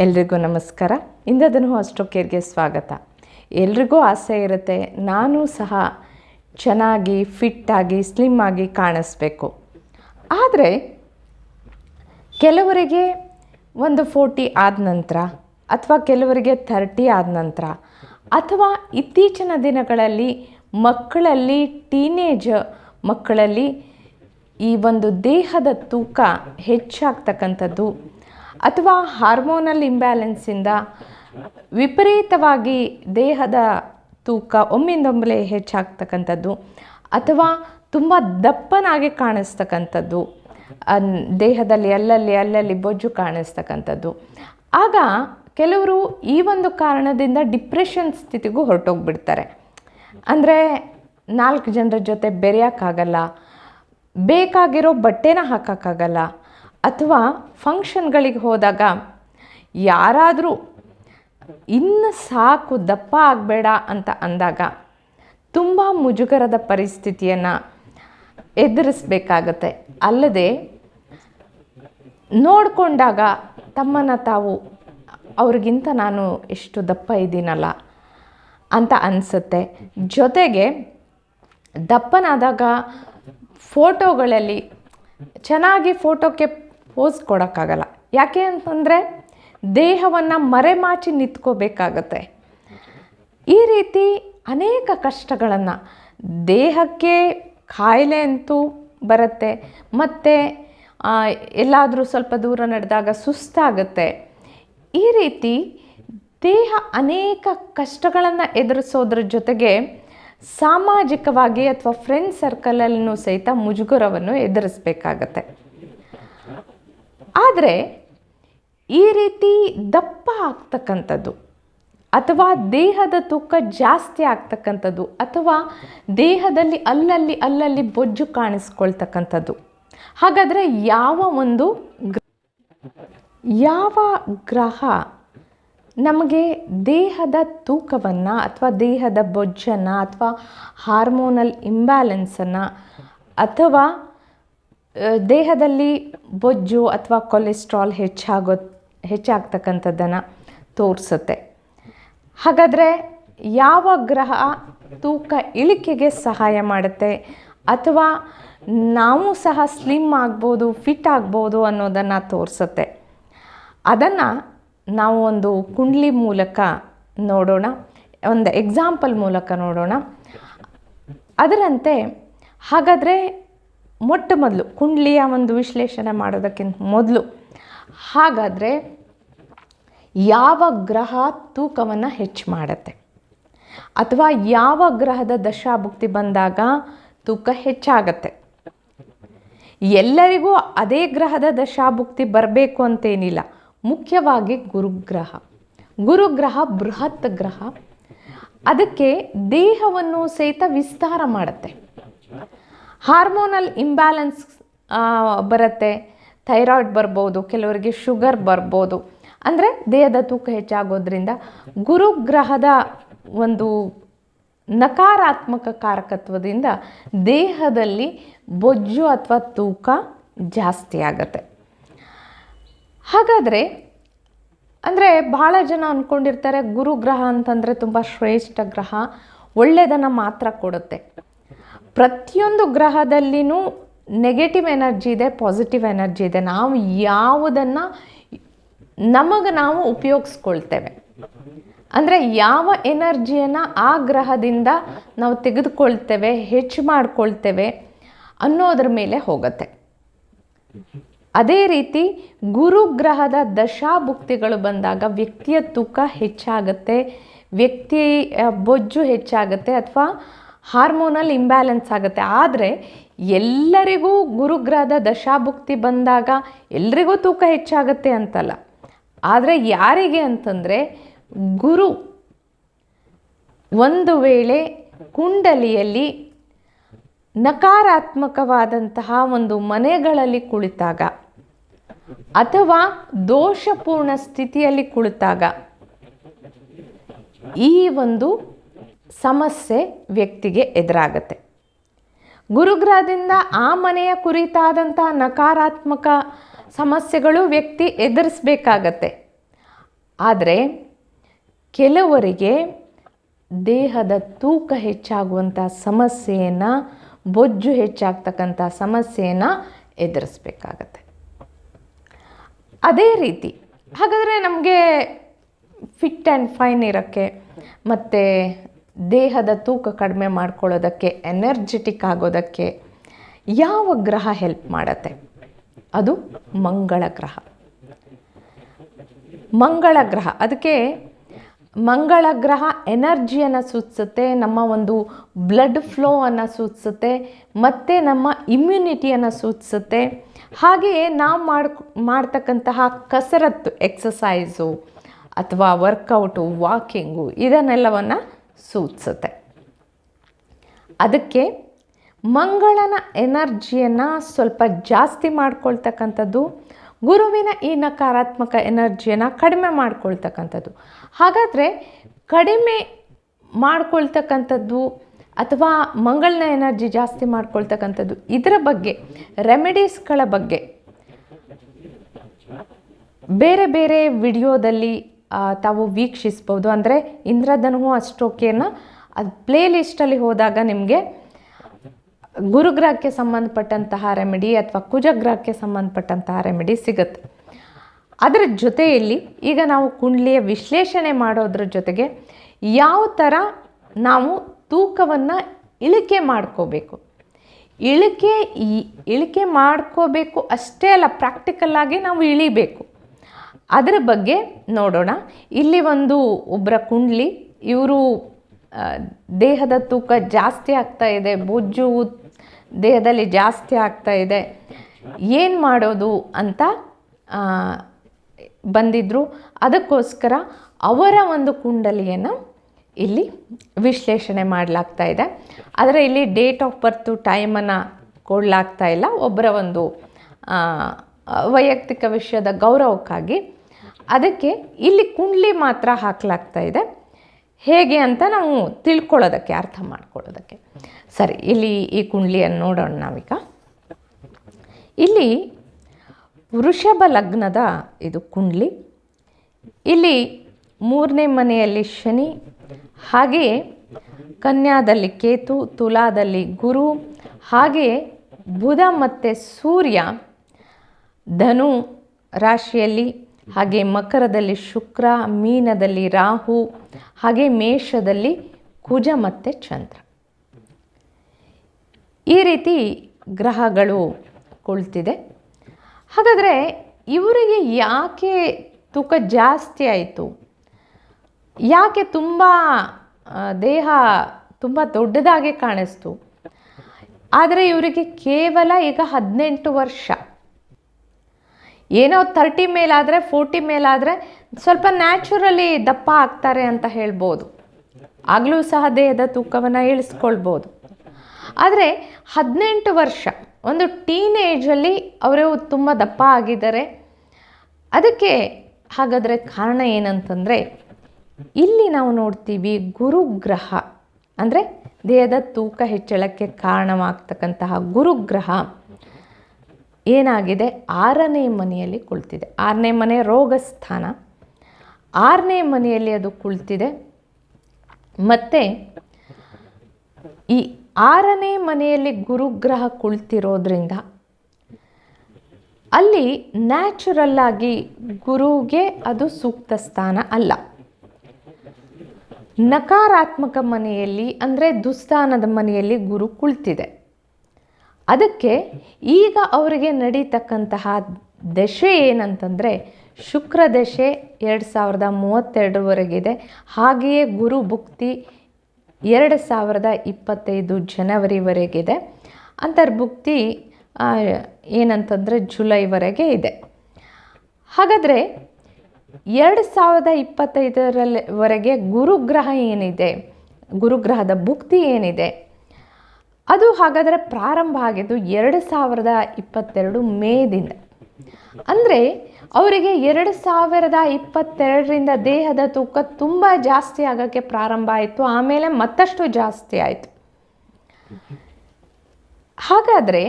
ಎಲ್ರಿಗೂ ನಮಸ್ಕಾರ. ಇಂದದನು ಅಷ್ಟೋ ಕೇರ್ಗೆ ಸ್ವಾಗತ. ಎಲ್ರಿಗೂ ಆಸೆ ಇರುತ್ತೆ, ನಾನು ಸಹ ಚೆನ್ನಾಗಿ, ಫಿಟ್ಟಾಗಿ ಸ್ಲಿಮ್ ಆಗಿ ಕಾಣಿಸ್ಬೇಕು. ಆದರೆ, ಕೆಲವರಿಗೆ ಒಂದು ಫೋರ್ಟಿ ಆದ ನಂತರ ಅಥವಾ ಕೆಲವರಿಗೆ ಥರ್ಟಿ ಆದ ನಂತರ ಅಥವಾ ಇತ್ತೀಚಿನ ದಿನಗಳಲ್ಲಿ ಮಕ್ಕಳಲ್ಲಿ ಟೀನೇಜ್ ಮಕ್ಕಳಲ್ಲಿ ಈ ಒಂದು ದೇಹದ ತೂಕ ಹೆಚ್ಚಾಗ್ತಕ್ಕಂಥದ್ದು ಅಥವಾ ಹಾರ್ಮೋನಲ್ ಇಂಬ್ಯಾಲೆನ್ಸಿಂದ ವಿಪರೀತವಾಗಿ ದೇಹದ ತೂಕ ಒಮ್ಮಿಂದೊಮ್ಮೆಲೆ ಹೆಚ್ಚಾಗ್ತಕ್ಕಂಥದ್ದು, ಅಥವಾ ತುಂಬ ದಪ್ಪನಾಗಿ ಕಾಣಿಸ್ತಕ್ಕಂಥದ್ದು ದೇಹದಲ್ಲಿ ಅಲ್ಲಲ್ಲಿ ಅಲ್ಲಲ್ಲಿ ಬೊಜ್ಜು ಕಾಣಿಸ್ತಕ್ಕಂಥದ್ದು. ಆಗ ಕೆಲವರು ಈ ಒಂದು ಕಾರಣದಿಂದ ಡಿಪ್ರೆಷನ್ ಸ್ಥಿತಿಗೂ ಹೊರಟೋಗ್ಬಿಡ್ತಾರೆ. ಅಂದರೆ ನಾಲ್ಕು ಜನರ ಜೊತೆ ಬೆರೆಯೋಕ್ಕಾಗಲ್ಲ ಬೇಕಾಗಿರೋ ಬಟ್ಟೆನ ಹಾಕೋಕ್ಕಾಗಲ್ಲ ಅಥವಾ ಫಂಕ್ಷನ್ಗಳಿಗೆ ಹೋದಾಗ ಯಾರಾದರೂ, ಇನ್ನು ಸಾಕು, ದಪ್ಪ ಆಗಬೇಡ ಅಂತ ಅಂದಾಗ ತುಂಬ ಮುಜುಗರದ ಪರಿಸ್ಥಿತಿಯನ್ನು ಎದುರಿಸಬೇಕಾಗತ್ತೆ. ಅಲ್ಲದೆ, ನೋಡಿಕೊಂಡಾಗ ತಮ್ಮನ್ನು ತಾವು, ಅವ್ರಿಗಿಂತ ನಾನು ಎಷ್ಟು ದಪ್ಪ ಇದ್ದೀನಲ್ಲ ಅಂತ ಅನಿಸುತ್ತೆ. ಜೊತೆಗೆ, ದಪ್ಪನಾದಾಗ ಫೋಟೋಗಳಲ್ಲಿ ಚೆನ್ನಾಗಿ ಫೋಟೋಕ್ಕೆ ಪೋಸ್ ಕೊಡೋಕ್ಕಾಗಲ್ಲ. ಯಾಕೆ ಅಂತಂದರೆ ದೇಹವನ್ನು ಮರೆಮಾಚಿ ನಿಂತ್ಕೋಬೇಕಾಗತ್ತೆ. ಈ ರೀತಿ ಅನೇಕ ಕಷ್ಟಗಳನ್ನು ದೇಹಕ್ಕೆ ಕಾಯಿಲೆ ಅಂತೂ ಬರುತ್ತೆ, ಮತ್ತು ಎಲ್ಲಾದರೂ ಸ್ವಲ್ಪ ದೂರ ನಡೆದಾಗ ಸುಸ್ತಾಗುತ್ತೆ. ಈ ರೀತಿ ದೇಹ ಅನೇಕ ಕಷ್ಟಗಳನ್ನು ಎದುರಿಸೋದ್ರ ಜೊತೆಗೆ ಸಾಮಾಜಿಕವಾಗಿ ಅಥವಾ ಫ್ರೆಂಡ್ ಸರ್ಕಲಲ್ಲೂ ಸಹಿತ ಮುಜುಗರವನ್ನು ಎದುರಿಸಬೇಕಾಗತ್ತೆ. ಆದರೆ ಈ ರೀತಿ ದಪ್ಪ ಆಗ್ತಕ್ಕಂಥದ್ದು ಅಥವಾ ದೇಹದ ತೂಕ ಜಾಸ್ತಿ ಆಗ್ತಕ್ಕಂಥದ್ದು ಅಥವಾ ದೇಹದಲ್ಲಿ ಅಲ್ಲಲ್ಲಿ ಅಲ್ಲಲ್ಲಿ ಬೊಜ್ಜು ಕಾಣಿಸ್ಕೊಳ್ತಕ್ಕಂಥದ್ದು. ಹಾಗಾದರೆ ಯಾವ ಒಂದು ಯಾವ ಗ್ರಹ ನಮಗೆ ದೇಹದ ತೂಕವನ್ನು ಅಥವಾ ದೇಹದ ಬೊಜ್ಜನ್ನು ಅಥವಾ ಹಾರ್ಮೋನಲ್ ಇಂಬ್ಯಾಲೆನ್ಸನ್ನು ಅಥವಾ ದೇಹದಲ್ಲಿ ಬೊಜ್ಜು ಅಥವಾ ಕೊಲೆಸ್ಟ್ರಾಲ್ ಹೆಚ್ಚಾಗೋ, ಹೆಚ್ಚಾಗ್ತಕ್ಕಂಥದ್ದನ್ನು ತೋರಿಸುತ್ತೆ. ಹಾಗಾದರೆ ಯಾವ ಗ್ರಹ ತೂಕ ಇಳಿಕೆಗೆ ಸಹಾಯ ಮಾಡುತ್ತೆ? ಅಥವಾ ನಾವು ಸಹ ಸ್ಲಿಮ್ ಆಗ್ಬೋದು ಫಿಟ್ ಆಗ್ಬೋದು ಅನ್ನೋದನ್ನು ತೋರಿಸುತ್ತೆ. ಅದನ್ನು ನಾವು ಒಂದು ಕುಂಡ್ಲಿ ಮೂಲಕ ನೋಡೋಣ. ಒಂದು ಎಕ್ಸಾಂಪಲ್ ಮೂಲಕ ನೋಡೋಣ. ಅದರಂತೆ ಹಾಗಾದರೆ ಮೊಟ್ಟ ಮೊದಲು ಕುಂಡ್ಲಿಯ ಒಂದು ವಿಶ್ಲೇಷಣೆ ಮಾಡೋದಕ್ಕಿಂತ ಮೊದಲು. ಹಾಗಾದರೆ ಯಾವ ಗ್ರಹ ತೂಕವನ್ನು ಹೆಚ್ಚು ಮಾಡುತ್ತೆ? ಅಥವಾ ಯಾವ ಗ್ರಹದ ದಶಾಭುಕ್ತಿ ಬಂದಾಗ ತೂಕ ಹೆಚ್ಚಾಗತ್ತೆ? ಎಲ್ಲರಿಗೂ ಅದೇ ಗ್ರಹದ ದಶಾಭುಕ್ತಿ ಬರಬೇಕು ಅಂತೇನಿಲ್ಲ. ಮುಖ್ಯವಾಗಿ ಗುರುಗ್ರಹ. ಗುರುಗ್ರಹ ಬೃಹತ್ ಗ್ರಹ. ಅದಕ್ಕೆ ದೇಹವನ್ನು ಸಹಿತ ವಿಸ್ತಾರ ಮಾಡುತ್ತೆ. ಹಾರ್ಮೋನಲ್ ಇಂಬ್ಯಾಲೆನ್ಸ್ ಬರುತ್ತೆ. ಥೈರಾಯ್ಡ್ ಬರ್ಬೋದು, ಕೆಲವರಿಗೆ ಶುಗರ್ ಬರ್ಬೋದು. ಅಂದರೆ ದೇಹದ ತೂಕ ಹೆಚ್ಚಾಗೋದ್ರಿಂದ ಗುರುಗ್ರಹದ ಒಂದು ನಕಾರಾತ್ಮಕ ಕಾರಕತ್ವದಿಂದ ದೇಹದಲ್ಲಿ ಬೊಜ್ಜು ಅಥವಾ ತೂಕ ಜಾಸ್ತಿ ಆಗುತ್ತೆ. ಹಾಗಾದರೆ, ಅಂದರೆ ಭಾಳ ಜನ ಅಂದ್ಕೊಂಡಿರ್ತಾರೆ ಗುರುಗ್ರಹ ಅಂತಂದರೆ ತುಂಬ ಶ್ರೇಷ್ಠ ಗ್ರಹ ಒಳ್ಳೆಯದನ್ನು ಮಾತ್ರ ಕೊಡುತ್ತೆ. ಪ್ರತಿಯೊಂದು ಗ್ರಹದಲ್ಲಿನೂ ನೆಗೆಟಿವ್ ಎನರ್ಜಿ ಇದೆ ಪಾಸಿಟಿವ್ ಎನರ್ಜಿ ಇದೆ. ನಾವು ಯಾವುದನ್ನು ನಮಗೆ ನಾವು ಉಪಯೋಗಿಸ್ಕೊಳ್ತೇವೆ. ಅಂದರೆ ಯಾವ ಎನರ್ಜಿಯನ್ನು ಆ ಗ್ರಹದಿಂದ ನಾವು ತೆಗೆದುಕೊಳ್ತೇವೆ, ಹೆಚ್ಚು ಮಾಡಿಕೊಳ್ತೇವೆ ಅನ್ನೋದ್ರ ಮೇಲೆ ಹೋಗುತ್ತೆ. ಅದೇ ರೀತಿ ಗುರುಗ್ರಹದ ದಶಾಭುಕ್ತಿಗಳು ಬಂದಾಗ ವ್ಯಕ್ತಿಯ ತೂಕ ಹೆಚ್ಚಾಗುತ್ತೆ ವ್ಯಕ್ತಿ ಬೊಜ್ಜು ಹೆಚ್ಚಾಗುತ್ತೆ, ಅಥವಾ ಹಾರ್ಮೋನಲ್ ಇಂಬ್ಯಾಲೆನ್ಸ್ ಆಗುತ್ತೆ. ಆದರೆ ಎಲ್ಲರಿಗೂ ಗುರುಗ್ರಹದ ದಶಾಭುಕ್ತಿ ಬಂದಾಗ ಎಲ್ರಿಗೂ ತೂಕ ಹೆಚ್ಚಾಗುತ್ತೆ ಅಂತಲ್ಲ. ಆದರೆ ಯಾರಿಗೆ ಅಂತಂದರೆ ಗುರು ಒಂದು ವೇಳೆ ಕುಂಡಲಿಯಲ್ಲಿ ನಕಾರಾತ್ಮಕವಾದಂತಹ ಒಂದು ಮನೆಗಳಲ್ಲಿ ಕುಳಿತಾಗ ಅಥವಾ ದೋಷಪೂರ್ಣ ಸ್ಥಿತಿಯಲ್ಲಿ ಕುಳಿತಾಗ ಈ ಒಂದು ಸಮಸ್ಯೆ ವ್ಯಕ್ತಿಗೆ ಎದುರಾಗತ್ತೆ. ಗುರುಗ್ರಹದಿಂದ ಆ ಮನೆಯ ಕುರಿತಾದಂಥ ನಕಾರಾತ್ಮಕ ಸಮಸ್ಯೆಗಳು ವ್ಯಕ್ತಿ ಎದುರಿಸಬೇಕಾಗತ್ತೆ. ಆದರೆ ಕೆಲವರಿಗೆ ದೇಹದ ತೂಕ ಹೆಚ್ಚಾಗುವಂಥ ಸಮಸ್ಯೆಯನ್ನು, ಬೊಜ್ಜು ಹೆಚ್ಚಾಗ್ತಕ್ಕಂಥ ಸಮಸ್ಯೆಯನ್ನು ಎದುರಿಸ್ಬೇಕಾಗತ್ತೆ. ಅದೇ ರೀತಿ ಹಾಗಾದರೆ ನಮಗೆ ಫಿಟ್ ಆ್ಯಂಡ್ ಫೈನ್ ಇರೋಕ್ಕೆ ಮತ್ತು ದೇಹದ ತೂಕ ಕಡಿಮೆ ಮಾಡ್ಕೊಳ್ಳೋದಕ್ಕೆ ಎನರ್ಜೆಟಿಕ್ ಆಗೋದಕ್ಕೆ ಯಾವ ಗ್ರಹ ಹೆಲ್ಪ್ ಮಾಡತ್ತೆ? ಅದು ಮಂಗಳ ಗ್ರಹ. ಮಂಗಳ ಗ್ರಹ. ಅದಕ್ಕೆ ಮಂಗಳ ಗ್ರಹ ಎನರ್ಜಿಯನ್ನು ಸೂಚಿಸುತ್ತೆ, ನಮ್ಮ ಒಂದು ಬ್ಲಡ್ ಫ್ಲೋವನ್ನು ಸೂಚಿಸುತ್ತೆ, ಮತ್ತು ನಮ್ಮ ಇಮ್ಯುನಿಟಿಯನ್ನು ಸೂಚಿಸುತ್ತೆ. ಹಾಗೆಯೇ ನಾವು ಮಾಡ್ ಮಾಡ್ತಕ್ಕಂತಹ ಕಸರತ್ತು ಎಕ್ಸಸೈಸು ಅಥವಾ ವರ್ಕೌಟು ವಾಕಿಂಗು ಇದನ್ನೆಲ್ಲವನ್ನು ಸೂಚಿಸುತ್ತೆ. ಅದಕ್ಕೆ ಮಂಗಳನ ಎನರ್ಜಿಯನ್ನು ಸ್ವಲ್ಪ ಜಾಸ್ತಿ ಮಾಡ್ಕೊಳ್ತಕ್ಕಂಥದ್ದು, ಗುರುವಿನ ಈ ನಕಾರಾತ್ಮಕ ಎನರ್ಜಿಯನ್ನು ಕಡಿಮೆ ಮಾಡ್ಕೊಳ್ತಕ್ಕಂಥದ್ದು. ಹಾಗಾದರೆ ಕಡಿಮೆ ಮಾಡ್ಕೊಳ್ತಕ್ಕಂಥದ್ದು ಅಥವಾ ಮಂಗಳನ ಎನರ್ಜಿ ಜಾಸ್ತಿ ಮಾಡ್ಕೊಳ್ತಕ್ಕಂಥದ್ದು ಇದರ ಬಗ್ಗೆ, ರೆಮಿಡೀಸ್ಗಳ ಬಗ್ಗೆ ಬೇರೆ ಬೇರೆ ವಿಡಿಯೋದಲ್ಲಿ ತಾವು ವೀಕ್ಷಿಸ್ಬೋದು. ಅಂದರೆ ಇಂದ್ರಧನು ಅಷ್ಟೋಕೆಯನ್ನು ಅದು ಪ್ಲೇ ಲಿಸ್ಟಲ್ಲಿ ಹೋದಾಗ ನಿಮಗೆ ಗುರುಗ್ರಹಕ್ಕೆ ಸಂಬಂಧಪಟ್ಟಂತಹ ರೆಮಿಡಿ ಅಥವಾ ಕುಜಗ್ರಹಕ್ಕೆ ಸಂಬಂಧಪಟ್ಟಂತಹ ರೆಮಿಡಿ ಸಿಗುತ್ತೆ. ಅದರ ಜೊತೆಯಲ್ಲಿ ಈಗ ನಾವು ಕುಂಡ್ಲಿಯ ವಿಶ್ಲೇಷಣೆ ಮಾಡೋದ್ರ ಜೊತೆಗೆ ಯಾವ ಥರ ನಾವು ತೂಕವನ್ನು ಇಳಿಕೆ ಮಾಡ್ಕೋಬೇಕು. ಇಳಿಕೆ ಇಳಿಕೆ ಮಾಡ್ಕೋಬೇಕು ಅಷ್ಟೇ ಅಲ್ಲ ಪ್ರಾಕ್ಟಿಕಲ್ಲಾಗಿ ನಾವು ಇಳಿಬೇಕು. ಅದರ ಬಗ್ಗೆ ನೋಡೋಣ. ಇಲ್ಲಿ ಒಂದು ಒಬ್ಬರ ಕುಂಡ್ಲಿ, ಇವರು ದೇಹದ ತೂಕ ಜಾಸ್ತಿ ಆಗ್ತಾ ಇದೆ, ಬೊಜ್ಜು ದೇಹದಲ್ಲಿ ಜಾಸ್ತಿ ಆಗ್ತಾ ಇದೆ. ಏನು ಮಾಡೋದು ಅಂತ ಬಂದಿದ್ದರು ಅದಕ್ಕೋಸ್ಕರ ಅವರ ಒಂದು ಕುಂಡಲಿಯನ್ನು ಇಲ್ಲಿ ವಿಶ್ಲೇಷಣೆ ಮಾಡಲಾಗ್ತಾ ಇದೆ. ಆದರೆ ಇಲ್ಲಿ ಡೇಟ್ ಆಫ್ ಬರ್ತು ಟೈಮನ್ನು ಕೊಡಲಾಗ್ತಾ ಇಲ್ಲ. ಒಬ್ಬರ ಒಂದು ವೈಯಕ್ತಿಕ ವಿಷಯದ ಗೌರವಕ್ಕಾಗಿ. ಅದಕ್ಕೆ ಇಲ್ಲಿ ಕುಂಡ್ಲಿ ಮಾತ್ರ ಹಾಕಲಾಗ್ತಾ ಇದೆ. ಹೇಗೆ ಅಂತ ನಾವು ತಿಳ್ಕೊಳ್ಳೋದಕ್ಕೆ, ಅರ್ಥ ಮಾಡ್ಕೊಳ್ಳೋದಕ್ಕೆ. ಸರಿ, ಇಲ್ಲಿ ಈ ಕುಂಡ್ಲಿಯನ್ನು ನೋಡೋಣ ನಾವೀಗ. ಇಲ್ಲಿ ವೃಷಭ ಲಗ್ನದ ಇದು ಕುಂಡ್ಲಿ. ಇಲ್ಲಿ ಮೂರನೇ ಮನೆಯಲ್ಲಿ ಶನಿ. ಹಾಗೆಯೇ ಕನ್ಯಾದಲ್ಲಿ ಕೇತು, ತುಲಾದಲ್ಲಿ ಗುರು. ಹಾಗೆಯೇ ಬುಧ ಮತ್ತು ಸೂರ್ಯ, ಧನು ರಾಶಿಯಲ್ಲಿ ಹಾಗೆ ಮಕರದಲ್ಲಿ ಶುಕ್ರ, ಮೀನದಲ್ಲಿ ರಾಹು, ಹಾಗೆ ಮೇಷದಲ್ಲಿ ಕುಜ ಮತ್ತು ಚಂದ್ರ. ಈ ರೀತಿ ಗ್ರಹಗಳು ಕುಳಿತಿದೆ. ಹಾಗಾದರೆ ಇವರಿಗೆ ಯಾಕೆ ತೂಕ ಜಾಸ್ತಿ ಆಯಿತು? ಯಾಕೆ ತುಂಬ ದೇಹ ತುಂಬ ದೊಡ್ಡದಾಗಿ ಕಾಣಿಸ್ತು? ಆದರೆ ಇವರಿಗೆ ಕೇವಲ ಈಗ ಹದಿನೆಂಟು ವರ್ಷ. ಏನೋ ಥರ್ಟಿ ಮೇಲಾದರೆ ಫೋರ್ಟಿ ಮೇಲಾದರೆ ಸ್ವಲ್ಪ ನ್ಯಾಚುರಲಿ ದಪ್ಪ ಆಗ್ತಾರೆ ಅಂತ ಹೇಳ್ಬೋದು. ಆಗಲೂ ಸಹ ದೇಹದ ತೂಕವನ್ನು ಇಳಿಸ್ಕೊಳ್ಬೋದು. ಆದರೆ ಹದಿನೆಂಟು ವರ್ಷ, ಒಂದು ಟೀನೇಜಲ್ಲಿ ಅವರು ತುಂಬ ದಪ್ಪ ಆಗಿದ್ದಾರೆ. ಅದಕ್ಕೆ ಹಾಗಾದರೆ ಕಾರಣ ಏನಂತಂದರೆ, ಇಲ್ಲಿ ನಾವು ನೋಡ್ತೀವಿ ಗುರುಗ್ರಹ. ಅಂದರೆ ದೇಹದ ತೂಕ ಹೆಚ್ಚಳಕ್ಕೆ ಕಾರಣವಾಗ್ತಕ್ಕಂತಹ ಗುರುಗ್ರಹ. ಏನಾಗಿದೆ? ಆರನೇ ಮನೆಯಲ್ಲಿ ಕುಳಿತಿದೆ. ಆರನೇ ಮನೆ ರೋಗ ಸ್ಥಾನ ಆರನೇ ಮನೆಯಲ್ಲಿ ಅದು ಕುಳಿತಿದೆ. ಮತ್ತು ಈ ಆರನೇ ಮನೆಯಲ್ಲಿ ಗುರುಗ್ರಹ ಕುಳಿತಿರೋದ್ರಿಂದ ಅಲ್ಲಿ ನ್ಯಾಚುರಲ್ ಆಗಿ ಗುರುಗೆ ಅದು ಸೂಕ್ತ ಸ್ಥಾನ ಅಲ್ಲ. ನಕಾರಾತ್ಮಕ ಮನೆಯಲ್ಲಿ ಅಂದರೆ ದುಸ್ಥಾನದ ಮನೆಯಲ್ಲಿ ಗುರು ಕುಳಿತಿದೆ. ಅದಕ್ಕೆ ಈಗ ಅವರಿಗೆ ನಡೀತಕ್ಕಂತಹ ದಶೆ ಏನಂತಂದರೆ ಶುಕ್ರ ದಶೆ ಎರಡು ಸಾವಿರದ ಮೂವತ್ತೆರಡರವರೆಗಿದೆ. ಹಾಗೆಯೇ ಗುರು ಭುಕ್ತಿ ಎರಡು ಸಾವಿರದ ಇಪ್ಪತ್ತೈದು ಜನವರಿವರೆಗಿದೆ. ಅಂತರ್ಭುಕ್ತಿ ಏನಂತಂದರೆ ಜುಲೈವರೆಗೆ ಇದೆ. ಹಾಗಾದರೆ ಎರಡು ಸಾವಿರದ ಇಪ್ಪತ್ತೈದರಲ್ಲಿವರೆಗೆ ಗುರುಗ್ರಹ ಏನಿದೆ? ಗುರುಗ್ರಹದ ಭುಕ್ತಿ ಏನಿದೆ? ಅದು ಹಾಗಾದರೆ ಪ್ರಾರಂಭ ಆಗಿದ್ದು ಎರಡು ಸಾವಿರದ ಇಪ್ಪತ್ತೆರಡು ಮೇದಿಂದ. ಅಂದರೆ ಅವರಿಗೆ ಎರಡು ಸಾವಿರದ ಇಪ್ಪತ್ತೆರಡರಿಂದ ದೇಹದ ತೂಕ ತುಂಬ ಜಾಸ್ತಿ ಆಗೋಕ್ಕೆ ಪ್ರಾರಂಭ ಆಯಿತು, ಆಮೇಲೆ ಮತ್ತಷ್ಟು ಜಾಸ್ತಿ ಆಯಿತು. ಹಾಗಾದರೆ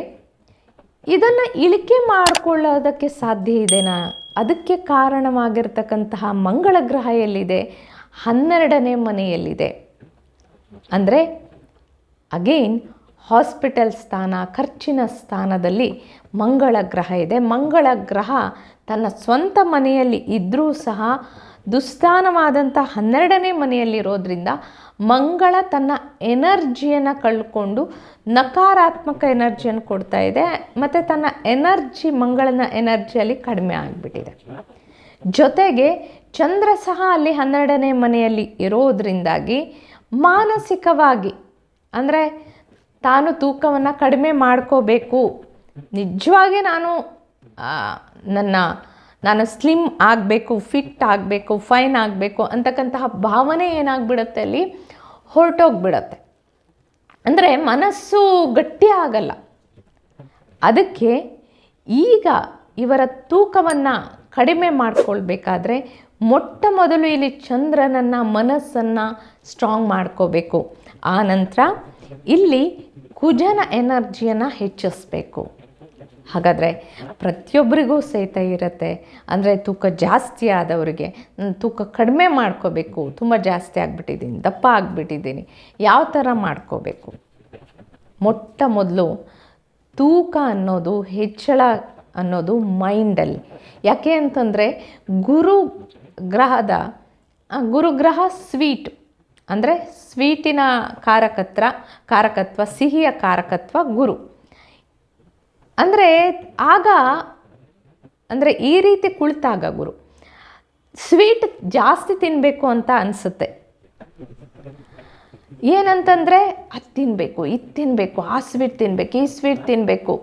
ಇದನ್ನು ಇಳಿಕೆ ಮಾಡಿಕೊಳ್ಳೋದಕ್ಕೆ ಸಾಧ್ಯ ಇದೆನಾ? ಅದಕ್ಕೆ ಕಾರಣವಾಗಿರ್ತಕ್ಕಂತಹ ಮಂಗಳ ಗ್ರಹ ಎಲ್ಲಿದೆ? ಹನ್ನೆರಡನೇ ಮನೆಯಲ್ಲಿದೆ. ಅಂದರೆ ಅಗೇನ್ ಹಾಸ್ಪಿಟಲ್ ಸ್ಥಾನ, ಖರ್ಚಿನ ಸ್ಥಾನದಲ್ಲಿ ಮಂಗಳ ಗ್ರಹ ಇದೆ. ಮಂಗಳ ಗ್ರಹ ತನ್ನ ಸ್ವಂತ ಮನೆಯಲ್ಲಿ ಇದ್ದರೂ ಸಹ ದುಸ್ಥಾನವಾದಂಥ ಹನ್ನೆರಡನೇ ಮನೆಯಲ್ಲಿರೋದ್ರಿಂದ ಮಂಗಳ ತನ್ನ ಎನರ್ಜಿಯನ್ನು ಕಳ್ಕೊಂಡು ನಕಾರಾತ್ಮಕ ಎನರ್ಜಿಯನ್ನು ಕೊಡ್ತಾ ಇದೆ. ಮತ್ತು ತನ್ನ ಎನರ್ಜಿ, ಮಂಗಳನ ಎನರ್ಜಿಯಲ್ಲಿ ಕಡಿಮೆ ಆಗಿಬಿಟ್ಟಿದೆ. ಜೊತೆಗೆ ಚಂದ್ರ ಸಹ ಅಲ್ಲಿ ಹನ್ನೆರಡನೇ ಮನೆಯಲ್ಲಿ ಇರೋದ್ರಿಂದಾಗಿ ಮಾನಸಿಕವಾಗಿ ಅಂದರೆ ತಾನು ತೂಕವನ್ನು ಕಡಿಮೆ ಮಾಡ್ಕೋಬೇಕು. ನಿಜವಾಗಿ ನಾನು ನನ್ನ, ನಾನು ಸ್ಲಿಮ್ ಆಗಬೇಕು ಫಿಟ್ ಆಗಬೇಕು ಫೈನ್ ಆಗಬೇಕು ಅಂತಕ್ಕಂತಹ ಭಾವನೆ ಏನಾಗ್ಬಿಡುತ್ತೆ ಅಲ್ಲಿ? ಹೊರಟೋಗ್ಬಿಡತ್ತೆ. ಅಂದರೆ ಮನಸ್ಸು ಗಟ್ಟಿ ಆಗಲ್ಲ. ಅದಕ್ಕೆ ಈಗ ಇವರ ತೂಕವನ್ನು ಕಡಿಮೆ ಮಾಡಿಕೊಳ್ಬೇಕಾದ್ರೆ ಮೊಟ್ಟ ಮೊದಲು ಇಲ್ಲಿ ಚಂದ್ರನನ್ನು ಮನಸ್ಸನ್ನು ಸ್ಟ್ರಾಂಗ್ ಮಾಡ್ಕೋಬೇಕು. ಆ ನಂತರ ಇಲ್ಲಿ ಕುಜನ ಎನರ್ಜಿಯನ್ನು ಹೆಚ್ಚಿಸ್ಬೇಕು. ಹಾಗಾದರೆ ಪ್ರತಿಯೊಬ್ಬರಿಗೂ ಸಹಿತ ಇರುತ್ತೆ. ಅಂದರೆ ತೂಕ ಜಾಸ್ತಿ ಆದವರಿಗೆ ತೂಕ ಕಡಿಮೆ ಮಾಡ್ಕೋಬೇಕು. ತುಂಬ ಜಾಸ್ತಿ ಆಗಿಬಿಟ್ಟಿದ್ದೀನಿ, ದಪ್ಪ ಆಗಿಬಿಟ್ಟಿದ್ದೀನಿ. ಯಾವ ಥರ ಮಾಡ್ಕೋಬೇಕು? ಮೊಟ್ಟ ಮೊದಲು ತೂಕ ಅನ್ನೋದು, ಹೆಚ್ಚಳ ಅನ್ನೋದು ಮೈಂಡಲ್ಲಿ. ಯಾಕೆ ಅಂತಂದರೆ ಗುರು ಗ್ರಹದ ಗುರುಗ್ರಹ ಸ್ವೀಟ್. ಅಂದರೆ ಸ್ವೀಟಿನ ಕಾರಕತ್ರ, ಕಾರಕತ್ವ, ಸಿಹಿಯ ಕಾರಕತ್ವ, ಗುರು. ಅಂದರೆ ಆಗ, ಅಂದರೆ ಈ ರೀತಿ ಕುಳಿತಾಗ ಗುರು. ಸ್ವೀಟ್ ಜಾಸ್ತಿ ತಿನ್ನಬೇಕು ಅಂತ ಅನಿಸುತ್ತೆ. ಏನಂತಂದರೆ ಅದು ತಿನ್ನಬೇಕು ಇದು ತಿನ್ನಬೇಕು ಆ ಸ್ವೀಟ್ ತಿನ್ನಬೇಕು ಈ ಸ್ವೀಟ್ ತಿನ್ನಬೇಕು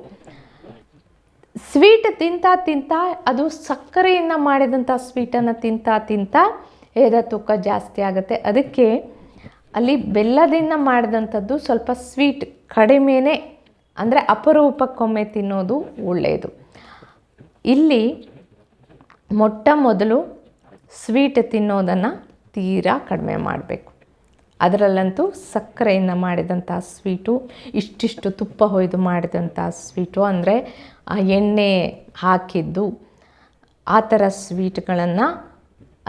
ಸ್ವೀಟ್ ತಿಂತ ತಿಂತ ಅದು ಸಕ್ಕರೆಯಿಂದ ಮಾಡಿದಂಥ ಸ್ವೀಟನ್ನು ತಿಂತ ತಿಂತ ಎದ ತೂಕ ಜಾಸ್ತಿ ಆಗುತ್ತೆ. ಅದಕ್ಕೆ ಅಲ್ಲಿ ಬೆಲ್ಲದಿಂದ ಮಾಡಿದಂಥದ್ದು ಸ್ವಲ್ಪ ಸ್ವೀಟ್, ಕಡಿಮೆನೇ, ಅಂದರೆ ಅಪರೂಪಕ್ಕೊಮ್ಮೆ ತಿನ್ನೋದು ಒಳ್ಳೆಯದು. ಇಲ್ಲಿ ಮೊಟ್ಟ ಮೊದಲು ಸ್ವೀಟ್ ತಿನ್ನೋದನ್ನು ತೀರಾ ಕಡಿಮೆ ಮಾಡಬೇಕು. ಅದರಲ್ಲಂತೂ ಸಕ್ಕರೆಯಿಂದ ಮಾಡಿದಂಥ ಸ್ವೀಟು, ಇಷ್ಟಿಷ್ಟು ತುಪ್ಪ ಹೊಯ್ದು ಮಾಡಿದಂಥ ಸ್ವೀಟು, ಅಂದರೆ ಎಣ್ಣೆ ಹಾಕಿದ್ದು ಆ ಥರ ಸ್ವೀಟ್ಗಳನ್ನು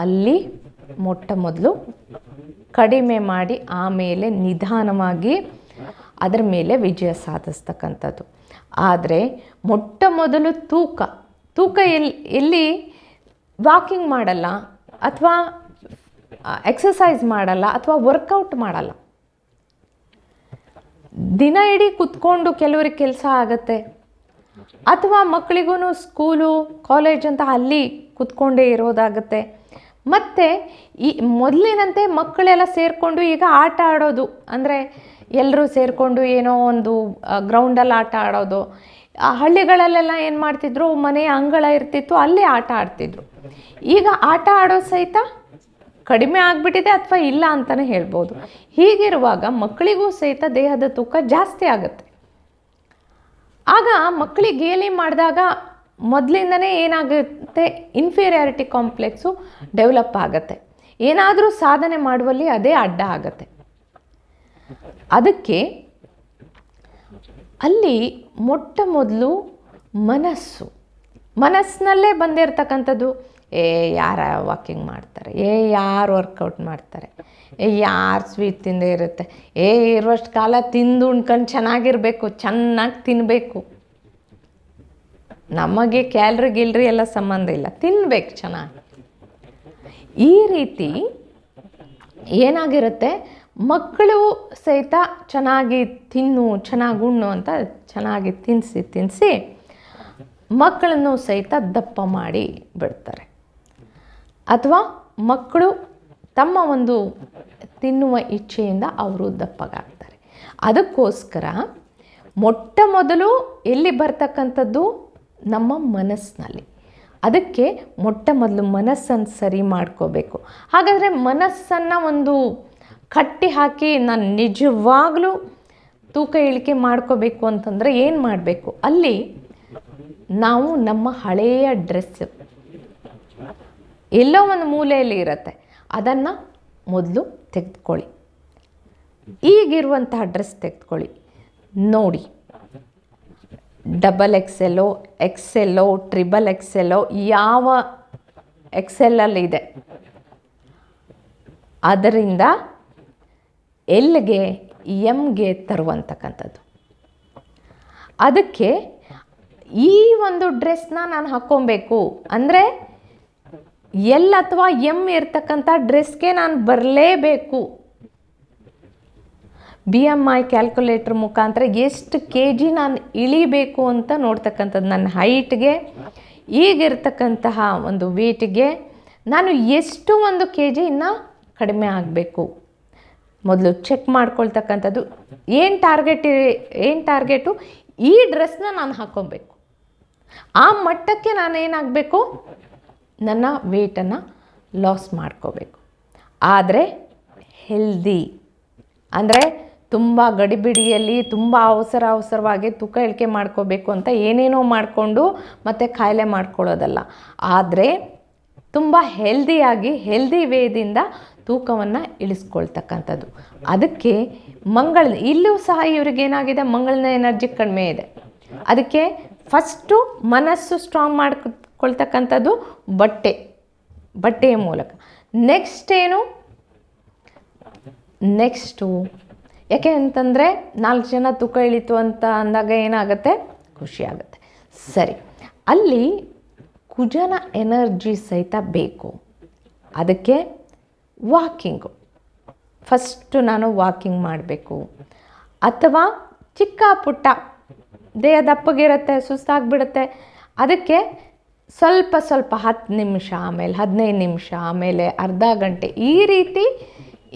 ಅಲ್ಲಿ ಮೊಟ್ಟ ಮೊದಲು ಕಡಿಮೆ ಮಾಡಿ ಆಮೇಲೆ ನಿಧಾನವಾಗಿ ಅದರ ಮೇಲೆ ವಿಜಯ ಸಾಧಿಸ್ತಕ್ಕಂಥದ್ದು. ಆದರೆ ಮೊಟ್ಟ ಮೊದಲು ತೂಕ ತೂಕ ಎಲ್ಲಿ ಎಲ್ಲಿ ವಾಕಿಂಗ್ ಮಾಡಲ್ಲ ಅಥವಾ ಎಕ್ಸಸೈಸ್ ಮಾಡಲ್ಲ ಅಥವಾ ವರ್ಕೌಟ್ ಮಾಡಲ್ಲ. ದಿನ ಇಡೀ ಕುತ್ಕೊಂಡು ಕೆಲವರಿಗೆ ಕೆಲಸ ಆಗತ್ತೆ. ಅಥವಾ ಮಕ್ಕಳಿಗೂ ಸ್ಕೂಲು ಕಾಲೇಜ್ ಅಂತ ಅಲ್ಲಿ ಕುತ್ಕೊಂಡೇ ಇರೋದಾಗತ್ತೆ. ಮತ್ತು ಈ ಮೊದಲಿನಂತೆ ಮಕ್ಕಳೆಲ್ಲ ಸೇರಿಕೊಂಡು ಈಗ ಆಟ ಆಡೋದು. ಅಂದರೆ ಎಲ್ಲರೂ ಸೇರಿಕೊಂಡು ಏನೋ ಒಂದು ಗ್ರೌಂಡಲ್ಲಿ ಆಟ ಆಡೋದು. ಹಳ್ಳಿಗಳಲ್ಲೆಲ್ಲ ಏನು ಮಾಡ್ತಿದ್ರು? ಮನೆಯ ಅಂಗಳ ಇರ್ತಿತ್ತು, ಅಲ್ಲಿ ಆಟ ಆಡ್ತಿದ್ರು. ಈಗ ಆಟ ಆಡೋ ಸಹಿತ ಕಡಿಮೆ ಆಗಿಬಿಟ್ಟಿದೆ ಅಥವಾ ಇಲ್ಲ ಅಂತಲೇ ಹೇಳ್ಬೋದು. ಹೀಗಿರುವಾಗ ಮಕ್ಕಳಿಗೂ ಸಹಿತ ದೇಹದ ತೂಕ ಜಾಸ್ತಿ ಆಗುತ್ತೆ. ಆಗ ಮಕ್ಕಳಿಗೆ ಗೇಲಿ ಮಾಡಿದಾಗ ಮೊದಲಿಂದನೇ ಏನಾಗುತ್ತೆ ಇನ್ಫೀರಿಯಾರಿಟಿ ಕಾಂಪ್ಲೆಕ್ಸು ಡೆವಲಪ್ ಆಗುತ್ತೆ. ಏನಾದರೂ ಸಾಧನೆ ಮಾಡುವಲ್ಲಿ ಅದೇ ಅಡ್ಡ ಆಗತ್ತೆ. ಅದಕ್ಕೆ ಅಲ್ಲಿ ಮೊಟ್ಟ ಮೊದಲು ಮನಸ್ಸು, ಮನಸ್ಸಿನಲ್ಲೇ ಬಂದಿರತಕ್ಕಂಥದ್ದು, ಏ ಯಾರ ವಾಕಿಂಗ್ ಮಾಡ್ತಾರೆ, ಏ ಯಾರು ವರ್ಕೌಟ್ ಮಾಡ್ತಾರೆ, ಏ ಯಾರು ಸ್ವೀಟ್ ತಿಂದೇ ಇರುತ್ತೆ, ಏ ಇರುವಷ್ಟು ಕಾಲ ತಿಂದು ಉಣ್ಕೊಂಡು ಚೆನ್ನಾಗಿರಬೇಕು, ಚೆನ್ನಾಗಿ ತಿನ್ನಬೇಕು ನಮಗೆ ಕ್ಯಾಲ್ರಿ ಗಿಲ್ರಿ ಎಲ್ಲ ಸಂಬಂಧ ಇಲ್ಲ. ತಿನ್ಬೇಕು ಚೆನ್ನಾಗಿ. ಈ ರೀತಿ ಏನಾಗಿರುತ್ತೆ? ಮಕ್ಕಳು ಸಹಿತ ಚೆನ್ನಾಗಿ ತಿನ್ನು, ಚೆನ್ನಾಗಿ ಉಣ್ಣು ಅಂತ ಚೆನ್ನಾಗಿ ತಿನ್ನಿಸಿ ತಿನ್ನಿಸಿ ಮಕ್ಕಳನ್ನು ಸಹಿತ ದಪ್ಪ ಮಾಡಿ ಬಿಡ್ತಾರೆ. ಅಥವಾ ಮಕ್ಕಳು ತಮ್ಮ ಒಂದು ತಿನ್ನುವ ಇಚ್ಛೆಯಿಂದ ಅವರು ದಪ್ಪಗಾಗ್ತಾರೆ. ಅದಕ್ಕೋಸ್ಕರ ಮೊಟ್ಟ ಮೊದಲು ಎಲ್ಲಿ ಬರ್ತಕ್ಕಂಥದ್ದು? ನಮ್ಮ ಮನಸ್ಸಿನಲ್ಲಿ. ಅದಕ್ಕೆ ಮೊಟ್ಟ ಮೊದಲು ಮನಸ್ಸನ್ನು ಸರಿ ಮಾಡ್ಕೋಬೇಕು. ಹಾಗಾದರೆ ಮನಸ್ಸನ್ನು ಒಂದು ಕಟ್ಟಿ ಹಾಕಿ ನಾನು ನಿಜವಾಗ್ಲೂ ತೂಕ ಇಳಿಕೆ ಮಾಡ್ಕೋಬೇಕು ಅಂತಂದರೆ ಏನು ಮಾಡಬೇಕು? ಅಲ್ಲಿ ನಾವು ನಮ್ಮ ಹಳೆಯ ಡ್ರೆಸ್ ಎಲ್ಲೋ ಒಂದು ಮೂಲೆಯಲ್ಲಿ ಇರುತ್ತೆ. ಅದನ್ನು ಮೊದಲು ತೆಗೆದುಕೊಳ್ಳಿ. ಈಗಿರುವಂತಹ ಡ್ರೆಸ್ ತೆಗೆದುಕೊಳ್ಳಿ. ನೋಡಿ. ಡಬಲ್ ಎಕ್ಸೆಲ್ಲೋ ಎಕ್ಸೆಲ್ಲೋ, ಟ್ರಿಬಲ್ ಎಕ್ಸೆಲ್ಲೋ ಯಾವ ಎಕ್ಸೆಲ್ಲಲ್ಲಿ ಇದೆ? ಅದರಿಂದ ಎಲ್ಗೆ ಎಮ್ಗೆ ತರುವಂತಕ್ಕಂಥದ್ದು. ಅದಕ್ಕೆ ಈ ಒಂದು ಡ್ರೆಸ್ನ ನಾನು ಹಾಕ್ಕೊಬೇಕು ಅಂದರೆ ಎಲ್ ಅಥವಾ ಎಂ ಇರ್ತಕ್ಕಂಥ ಡ್ರೆಸ್ಗೆ ನಾನು ಬರಲೇಬೇಕು. ಬಿ ಎಂ ಐ ಕ್ಯಾಲ್ಕುಲೇಟ್ರ್ ಮುಖಾಂತರ ಎಷ್ಟು ಕೆ ಜಿ ನಾನು ಇಳಿಬೇಕು ಅಂತ ನೋಡ್ತಕ್ಕಂಥದ್ದು ನನ್ನ ಹೈಟ್ಗೆ ಈಗಿರ್ತಕ್ಕಂತಹ ಒಂದು ವೇಟಿಗೆ ನಾನು ಎಷ್ಟು ಒಂದು ಕೆ ಜಿ ಇನ್ನು ಕಡಿಮೆ ಆಗಬೇಕು. ಮೊದಲು ಚೆಕ್ ಮಾಡ್ಕೊಳ್ತಕ್ಕಂಥದ್ದು ಏನು ಟಾರ್ಗೆಟ್ ಏನು ಟಾರ್ಗೆಟು ಈ ಡ್ರೆಸ್ನ ನಾನು ಹಾಕ್ಕೊಬೇಕು. ಆ ಮಟ್ಟಕ್ಕೆ ನಾನು ಏನಾಗಬೇಕು ನನ್ನ ವೇಟನ್ನು ಲಾಸ್ ಮಾಡ್ಕೋಬೇಕು. ಆದರೆ ಹೆಲ್ದಿ ಅಂದರೆ ತುಂಬ ಗಡಿಬಿಡಿಯಲ್ಲಿ, ತುಂಬ ಅವಸರ ಅವಸರವಾಗಿ ತೂಕ ಇಳಿಕೆ ಮಾಡ್ಕೋಬೇಕು ಅಂತ ಏನೇನೋ ಮಾಡಿಕೊಂಡು ಮತ್ತು ಕಾಯಿಲೆ ಮಾಡ್ಕೊಳ್ಳೋದಲ್ಲ. ಆದರೆ ತುಂಬ ಹೆಲ್ದಿಯಾಗಿ ಹೆಲ್ದಿ ವೇದಿಂದ ತೂಕವನ್ನು ಇಳಿಸ್ಕೊಳ್ತಕ್ಕಂಥದ್ದು. ಅದಕ್ಕೆ ಮಂಗಳ, ಇಲ್ಲೂ ಸಹ ಇವ್ರಿಗೇನಾಗಿದೆ ಮಂಗಳನ ಎನರ್ಜಿ ಕಡಿಮೆ ಇದೆ. ಅದಕ್ಕೆ ಫಸ್ಟು ಮನಸ್ಸು ಸ್ಟ್ರಾಂಗ್ ಮಾಡ್ಕೊಳ್ತಕ್ಕಂಥದ್ದು ಬಟ್ಟೆ, ಬಟ್ಟೆಯ ಮೂಲಕ. ನೆಕ್ಸ್ಟ್ ಏನು? ನೆಕ್ಸ್ಟು ಯಾಕೆ ಅಂತಂದರೆ ನಾಲ್ಕು ಜನ ತೂಕ ಇಳಿತು ಅಂತ ಅಂದಾಗ ಏನಾಗುತ್ತೆ? ಖುಷಿಯಾಗುತ್ತೆ ಸರಿ, ಅಲ್ಲಿ ಕುಜನ ಎನರ್ಜಿ ಸಹಿತ ಬೇಕು. ಅದಕ್ಕೆ ವಾಕಿಂಗು. ಫಸ್ಟು ನಾನು ವಾಕಿಂಗ್ ಮಾಡಬೇಕು. ಅಥವಾ ಚಿಕ್ಕ ಪುಟ್ಟ ದೇಹ ದಪ್ಪಗಿರುತ್ತೆ ಸುಸ್ತಾಗ್ಬಿಡುತ್ತೆ. ಅದಕ್ಕೆ ಸ್ವಲ್ಪ ಸ್ವಲ್ಪ ಹತ್ತು ನಿಮಿಷ, ಆಮೇಲೆ ಹದಿನೈದು ನಿಮಿಷ, ಆಮೇಲೆ ಅರ್ಧ ಗಂಟೆ ಈ ರೀತಿ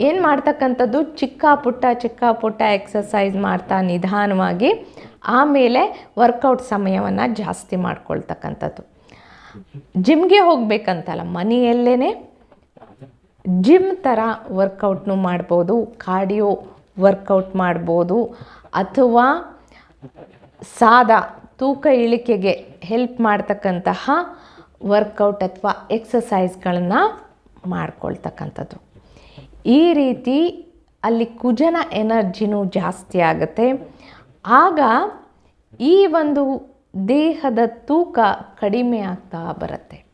ಏನು ಮಾಡ್ತಕ್ಕಂಥದ್ದು? ಚಿಕ್ಕ ಪುಟ್ಟ ಚಿಕ್ಕ ಪುಟ್ಟ ಎಕ್ಸಸೈಸ್ ಮಾಡ್ತಾ ನಿಧಾನವಾಗಿ ಆಮೇಲೆ ವರ್ಕೌಟ್ ಸಮಯವನ್ನು ಜಾಸ್ತಿ ಮಾಡ್ಕೊಳ್ತಕ್ಕಂಥದ್ದು. ಜಿಮ್ಗೆ ಹೋಗಬೇಕಂತಲ್ಲ ಮನೆಯಲ್ಲೇ ಜಿಮ್ ಥರ ವರ್ಕೌಟ್ನು ಮಾಡ್ಬೋದು ಕಾರ್ಡಿಯೋ ವರ್ಕೌಟ್ ಮಾಡ್ಬೋದು, ಅಥವಾ ಸಾದಾ ತೂಕ ಇಳಿಕೆಗೆ ಹೆಲ್ಪ್ ಮಾಡ್ತಕ್ಕಂತಹ ವರ್ಕೌಟ್ ಅಥವಾ ಎಕ್ಸಸೈಸ್ಗಳನ್ನು ಮಾಡ್ಕೊಳ್ತಕ್ಕಂಥದ್ದು. ಈ ರೀತಿ ಅಲ್ಲಿ ಕುಜನ ಎನರ್ಜಿನೂ ಜಾಸ್ತಿ ಆಗುತ್ತೆ. ಆಗ ಈ ಒಂದು ದೇಹದ ತೂಕ ಕಡಿಮೆ ಆಗ್ತಾ ಬರುತ್ತೆ.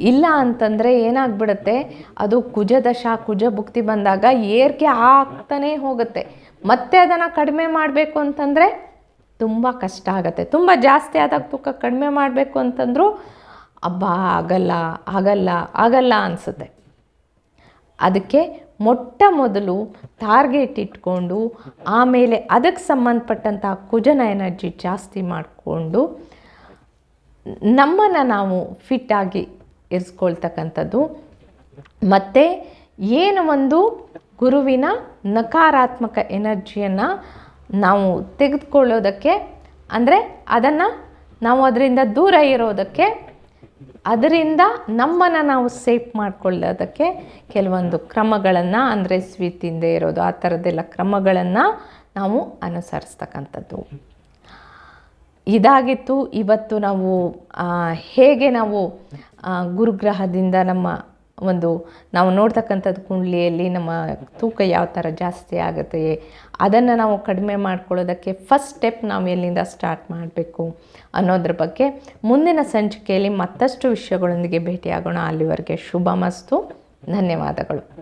ಇಲ್ಲ ಅಂತಂದರೆ ಏನಾಗ್ಬಿಡುತ್ತೆ, ಅದು ಕುಜದಶ, ಕುಜ ಭುಕ್ತಿ ಬಂದಾಗ ಏರ್ಕೆ ಆಗ್ತಾನೇ ಹೋಗುತ್ತೆ. ಮತ್ತೆ ಅದನ್ನು ಕಡಿಮೆ ಮಾಡಬೇಕು ಅಂತಂದರೆ ತುಂಬ ಕಷ್ಟ ಆಗುತ್ತೆ. ತುಂಬ ಜಾಸ್ತಿ ಆದಾಗ ತೂಕ ಕಡಿಮೆ ಮಾಡಬೇಕು ಅಂತಂದರೂ, ಅಬ್ಬಾ, ಆಗಲ್ಲ ಆಗಲ್ಲ ಆಗಲ್ಲ ಅನಿಸುತ್ತೆ. ಅದಕ್ಕೆ ಮೊಟ್ಟ ಮೊದಲು ಟಾರ್ಗೆಟ್ ಇಟ್ಕೊಂಡು ಆಮೇಲೆ ಅದಕ್ಕೆ ಸಂಬಂಧಪಟ್ಟಂಥ ಕುಜನ ಎನರ್ಜಿ ಜಾಸ್ತಿ ಮಾಡಿಕೊಂಡು ನಮ್ಮನ್ನು ನಾವು ಫಿಟ್ಟಾಗಿ ಇರಿಸ್ಕೊಳ್ತಕ್ಕಂಥದ್ದು. ಮತ್ತು ಏನು ಒಂದು ಗುರುವಿನ ನಕಾರಾತ್ಮಕ ಎನರ್ಜಿಯನ್ನು ನಾವು ತೆಗೆದುಕೊಳ್ಳೋದಕ್ಕೆ, ಅಂದರೆ ಅದನ್ನು ನಾವು ಅದರಿಂದ ದೂರ ಇರೋದಕ್ಕೆ ಅದರಿಂದ ನಮ್ಮನ್ನು ನಾವು ಸೇಫ್ ಮಾಡಿಕೊಳ್ಳೋದಕ್ಕೆ ಕೆಲವೊಂದು ಕ್ರಮಗಳನ್ನು, ಅಂದರೆ ಸ್ವೀಟ್ ತಿಂದೇ ಇರೋದು, ಆ ಥರದ್ದೆಲ್ಲ ಕ್ರಮಗಳನ್ನು ನಾವು ಅನುಸರಿಸ್ತಕ್ಕಂಥದ್ದು. ಇದಾಗಿತ್ತು, ಇವತ್ತು ನಾವು ಹೇಗೆ ನಾವು ಗುರುಗ್ರಹದಿಂದ ನಮ್ಮ ಒಂದು, ನಾವು ನೋಡ್ತಕ್ಕಂಥದ್ದು ಕುಂಡ್ಲಿಯಲ್ಲಿ ನಮ್ಮ ತೂಕ ಯಾವ ಥರ ಜಾಸ್ತಿ ಆಗುತ್ತೆ, ಅದನ್ನು ನಾವು ಕಡಿಮೆ ಮಾಡ್ಕೊಳ್ಳೋದಕ್ಕೆ ಫಸ್ಟ್ ಸ್ಟೆಪ್ ನಾವು ಎಲ್ಲಿಂದ ಸ್ಟಾರ್ಟ್ ಮಾಡಬೇಕು? ಅನ್ನೋದ್ರ ಬಗ್ಗೆ ಮುಂದಿನ ಸಂಚಿಕೆಯಲ್ಲಿ ಮತ್ತಷ್ಟು ವಿಷಯಗಳೊಂದಿಗೆ ಭೇಟಿಯಾಗೋಣ. ಅಲ್ಲಿವರೆಗೆ ಶುಭ ಮಸ್ತು ಧನ್ಯವಾದಗಳು.